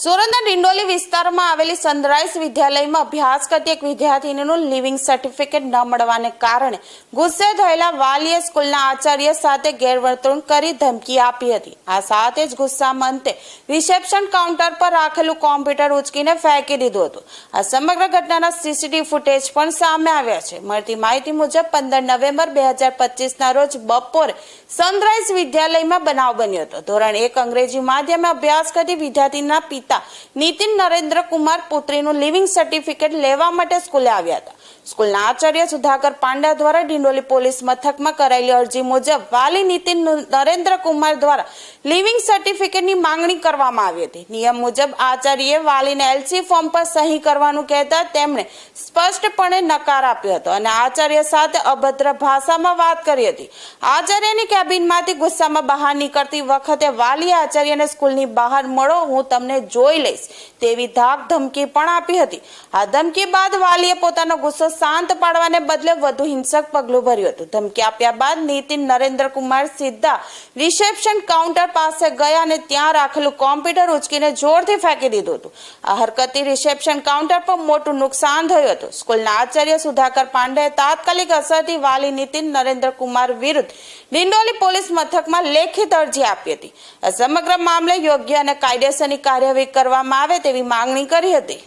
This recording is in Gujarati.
સુરતના ડિંડોલી વિસ્તારમાં આવેલી સનરાઈઝ વિદ્યાલયમાં અભ્યાસ કરતી એક વિદ્યાર્થીનીનું લિવિંગ સર્ટિફિકેટ ન મળવાને કારણે ગુસ્સે થયેલા વાલીએ સ્કૂલના આચાર્ય સાથે ગેરવર્તણૂક કરી ધમકી આપી હતી. આ સાથે જ ગુસ્સામાં અંતે રિસેપ્શન કાઉન્ટર પર રાખેલું કોમ્પ્યુટર ઉચકીને ફેંકી દીધું હતું. આ સમગ્ર ઘટનાના સીસીટીવી ફૂટેજ પણ સામે આવ્યા છે. મળતી માહિતી મુજબ પંદર નવેમ્બર બે હજાર પચીસના રોજ બપોરે સનરાઈઝ વિદ્યાલયમાં બનાવ બન્યો હતો. ધોરણ એક અંગ્રેજી માધ્યમે અભ્યાસ કરતી વિદ્યાર્થીના પિતા નીતિન નરેન્દ્ર કુમાર પુત્રીનું લિવિંગ સર્ટિફિકેટ લેવા માટે સ્કૂલે આવ્યા હતા. સ્કૂલના આચાર્ય સુધાકર પાંડા દ્વારા ડિંડોલી પોલીસ મથકમાં કરાયેલી અરજી મુજબ વાલી નીતિન નરેન્દ્ર કુમાર દ્વારા લિવિંગ સર્ટિફિકેટની માંગણી કરવામાં આવી હતી. નિયમ મુજબ આચાર્યએ વાલીને એલસી ફોર્મ પર સહી કરવાનું કહેતા તેમણે સ્પષ્ટપણે નકાર આપ્યો હતો અને આચાર્ય સાથે અભદ્ર ભાષામાં વાત કરી હતી. આચાર્યની કેબિનમાંથી ગુસ્સામાં બહાર નીકળતી વખતે વાલી આચાર્યને સ્કૂલની બહાર મળો, હું તમને જોઈ લઈશ તેવી ધાક ધમકી પણ આપી હતી. આ ધમકી બાદ વાલીએ પોતાનો ગુસ્સો શાંત પાડવાને બદલે વધુ હિંસક પગલું ભર્યું હતું. ધમકી આપ્યા બાદ નીતિન નરેન્દ્ર કુમાર સીધા રિસેપ્શન કાઉન્ટર પાસે ગયા અને ત્યાં રાખેલું કોમ્પ્યુટર ઉચકીને જોરથી ફેંકી દીધું હતું. આ હરકતથી રિસેપ્શન કાઉન્ટર પર મોટું નુકસાન થયું હતું. સ્કૂલના આચાર્ય સુધાકર પાંડેએ તાત્કાલિક અસરથી વાલી નીતિન નરેન્દ્ર કુમાર વિરુદ્ધ ડિંડોલી પોલીસ મથકમાં લેખિત અરજી આપી હતી. સમગ્ર મામલે યોગ્ય અને કાયદેસરની કાર્યવાહી કરવામાં આવે તેવી માંગણી કરી હતી.